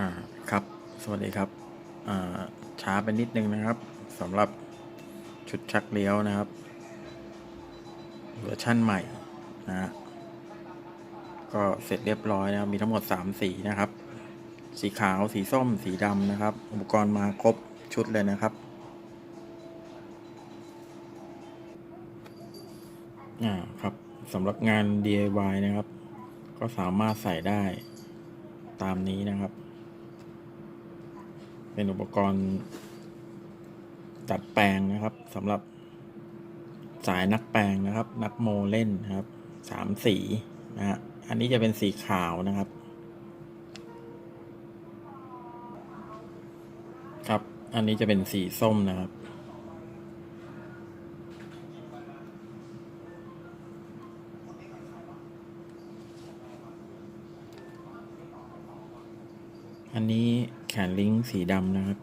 อ่าครับ สวัสดีครับอ่าช้าไปนิดนึงนะครับสำหรับชุดชักเลี้ยวนะครับเวอร์ชั่นใหม่นะฮะก็เสร็จเรียบร้อยนะครับมีทั้งหมด 3 สีนะครับ สีขาวสีส้ม สีดำนะครับ อุปกรณ์มาครบชุดเลยนะครับอ่าครับสำหรับงาน DIY นะครับ ก็สามารถใส่ได้ตามนี้นะครับ เป็นอุปกรณ์ตัดแปลงนะครับสำหรับสายนักแปลงนะครับ นักโมเล่นนะครับสามสีนะฮะอันนี้จะเป็นสีขาวนะครับ ครับ อันนี้จะเป็นสีส้มนะครับ อันนี้แขนลิงก์สีดำนะครับ